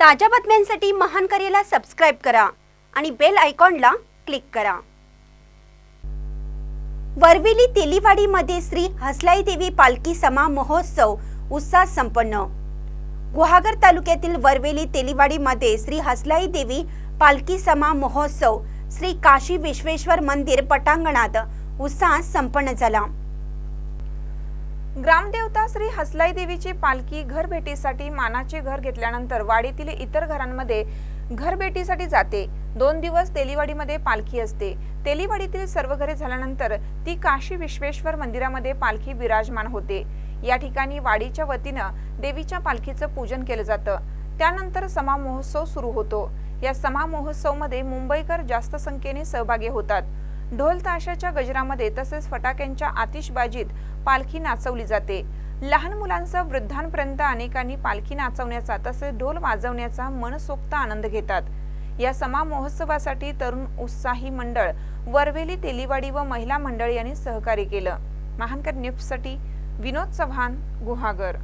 ताज्या बातम्यांसाठी महान करेला सबस्क्राईब करा आणि बेल आयकॉनला क्लिक करा. वरवेली तेलीवाडीमध्ये श्री हसलाई देवी पालखी समा महोत्सव उत्साहात संपन्न. गुहागर तालुक्यातील वरवेली तेलीवाडीमध्ये श्री हसलाई देवी पालखी समा महोत्सव श्री काशी विश्वेश्वर मंदिर पटांगणात उत्साहात संपन्न झाला. ग्रामदेवता श्री हसलाई देवीची पालखी घरभेटीसाठी मानाचे घर घेतल्यानंतर वाडीतील इतर घरांमध्ये घरभेटीसाठी जाते. दोन दिवस तेलीवाडीमध्ये पालखी असते. तेलीवाडीतील सर्व घरे झाल्यानंतर ती काशी विश्वेश्वर मंदिरामध्ये पालखी विराजमान होते. या ठिकाणी वाडीच्या वतीनं देवीच्या पालखीचं पूजन केलं जातं. त्यानंतर समा महोत्सव सुरू होतो. या समा महोत्सवमध्ये मुंबईकर जास्त संख्येने सहभागी होतात. ढोल ताशाच्या गजरामध्ये तसेच फटाक्यांच्या आतिषबाजीत पालखी नाचवली जाते. लहान मुलांसह वृद्धांपर्यंत अनेकांनी पालखी नाचवण्याचा तसेच ढोल वाजवण्याचा मनसोक्त आनंद घेतात. या समा महोत्सवासाठी तरुण उत्साही मंडळ वरवेली तेलीवाडी व महिला मंडळ यांनी सहकार्य केलं. महानकर न्यूजसाठी विनोद चव्हाण गुहागर.